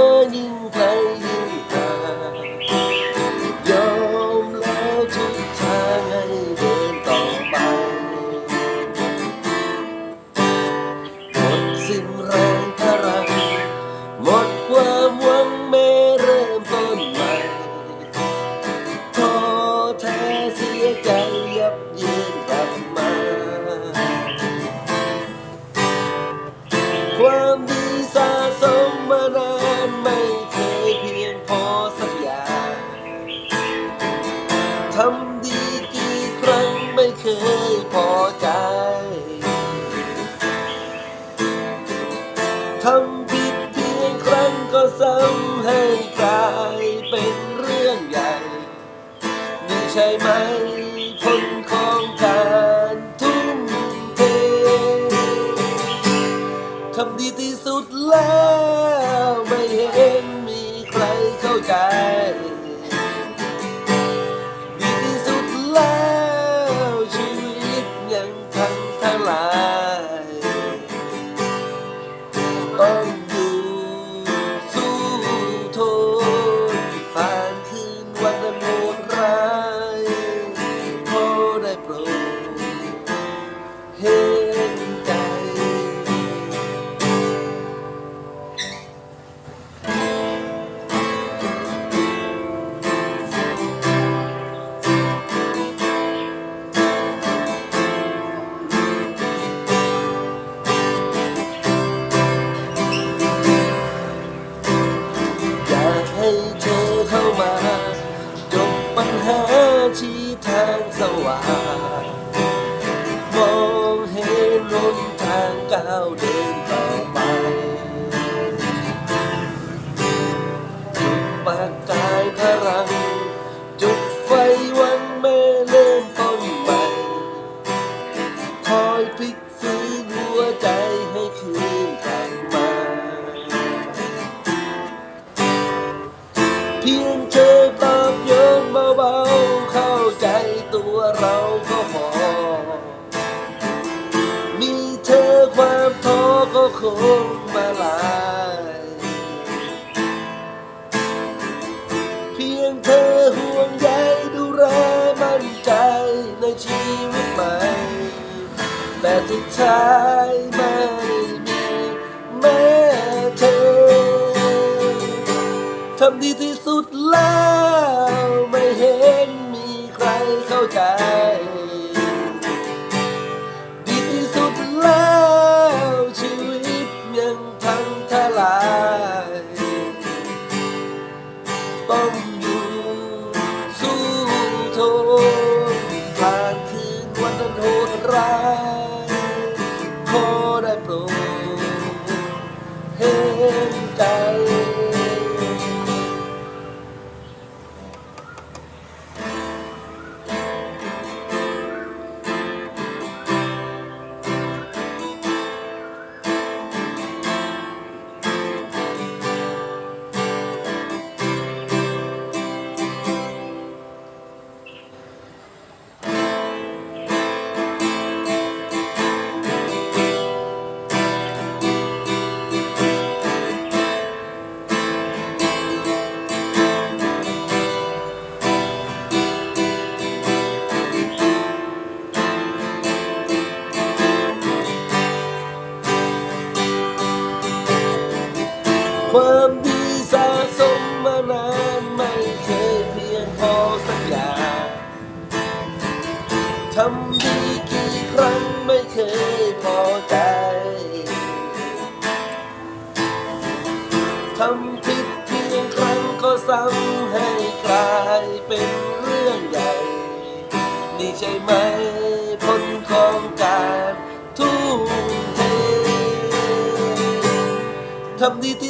的礼 ทำผิดเพียงครั้งก็ซ้ำให้กลายเป็นเรื่องใหญ่นี่ใช่ไหม เธอเข้ามาจบปัญหาชี้ทางสว่างมองเห็นหนทางก้าวเดินต่อไปจุดปากกายพลัง จุดไฟวันแม่เริ่มต้นใหม่คอยพลิก มาลายเพียงเธอห่วงใยดูแลมั่นใจในชีวิตใหม่ แต่สุดท้ายไม่มีแม่เธอทำดีที่สุดแล้ว ไม่เห็นมีใครเข้าใจ ต้ ความดีสะสมมานานไม่เคยเพียงพอสักอย่างทำดีกี่ครั้งไม่เคยพอใจทำผิดเพียงครั้งก็ซ้ำให้กลายเป็นเรื่องใหญ่ นี่ใช่ไหมผลของการทุ่มเททำดีที่